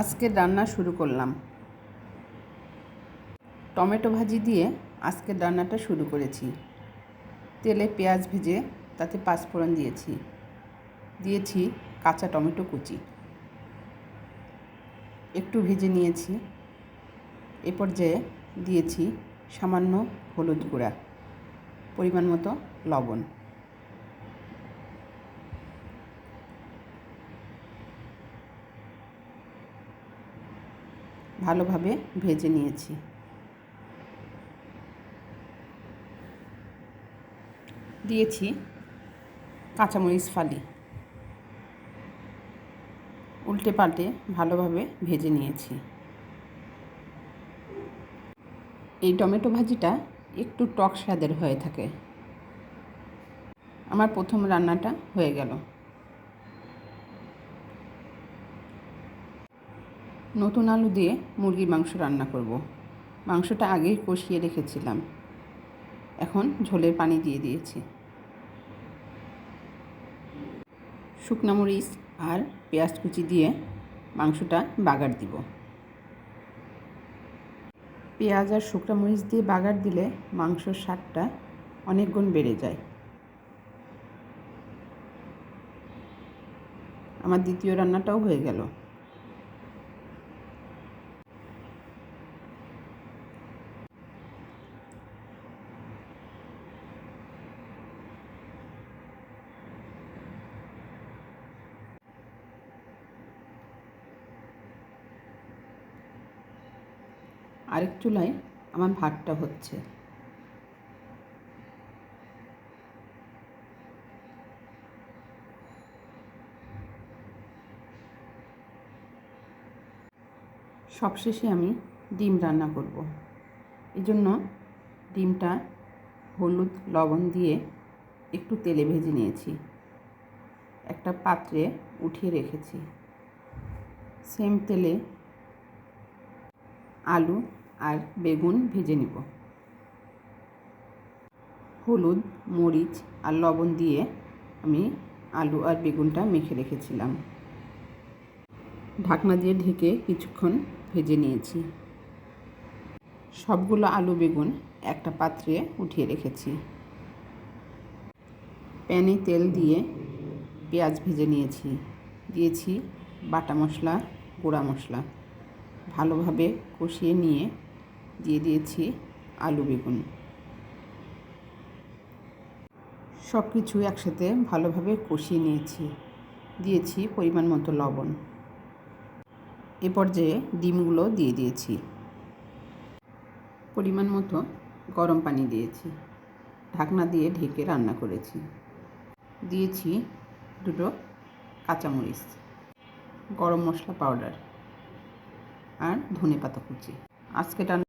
আজকের রান্না শুরু করলাম। টমেটো ভাজি দিয়ে আজকের রান্নাটা শুরু করেছি। তেলে পেঁয়াজ ভেজে তাতে পাঁচফোড়ন দিয়েছি। দিয়েছি কাঁচা টমেটো কুচি। একটু ভেজে নিয়েছি। এ পর্যায়ে দিয়েছি সামান্য হলুদ গুঁড়া, পরিমাণ মতো লবণ। ভালোভাবে ভেজে নিয়েছি। দিয়েছি কাঁচামরিচ ফালি। উল্টে পাল্টে ভালোভাবে ভেজে নিয়েছি। এই টমেটো ভাজিটা একটু টক স্বাদের হয়ে থাকে। আমার প্রথম রান্নাটা হয়ে গেল। নতুন আলু দিয়ে মুরগির মাংস রান্না করব। মাংসটা আগেই কষিয়ে রেখেছিলাম। এখন ঝোলের পানি দিয়ে দিয়েছি। শুকনো মরিচ আর পেঁয়াজ কুচি দিয়ে মাংসটা বাগার দিব। পেঁয়াজ আর শুকনো মরিচ দিয়ে বাগার দিলে মাংসর স্বাদটা অনেক গুণ বেড়ে যায়। আমার দ্বিতীয় রান্নাটাও হয়ে গেল। আরেক চুলায় আমার ভাতটা হচ্ছে। সবশেষে আমি ডিম রান্না করব। এই জন্য ডিমটা হলুদ লবণ দিয়ে একটু তেলে ভেজে নিয়েছি। একটা পাত্রে উঠিয়ে রেখেছি। সেম তেলে আলু আর বেগুন ভেজে নিব। হলুদ, মরিচ আর লবণ দিয়ে আমি আলু আর বেগুনটা মেখে রেখেছিলাম। ঢাকনা দিয়ে ঢেকে কিছুক্ষণ ভেজে নিয়েছি। সবগুলো আলু, বেগুন একটা পাত্রে উঠিয়ে রেখেছি। প্যানে তেল দিয়ে পেঁয়াজ ভেজে নিয়েছি। দিয়েছি বাটা মশলা, গুঁড়া মশলা। ভালোভাবে কষিয়ে নিয়ে দিয়ে দিয়েছি আলু, বেগুন। সব কিছু একসাথে ভালোভাবে কষিয়ে নিয়েছি। দিয়েছি পরিমাণ মতো লবণ। এ পর্যায়ে ডিমগুলো দিয়ে দিয়েছি। পরিমাণ মতো গরম পানি দিয়েছি। ঢাকনা দিয়ে ঢেকে রান্না করেছি। দিয়েছি দুটো কাঁচামরিচ, গরম মশলা পাউডার আর ধনে পাতা কুচি। আজকে রান্না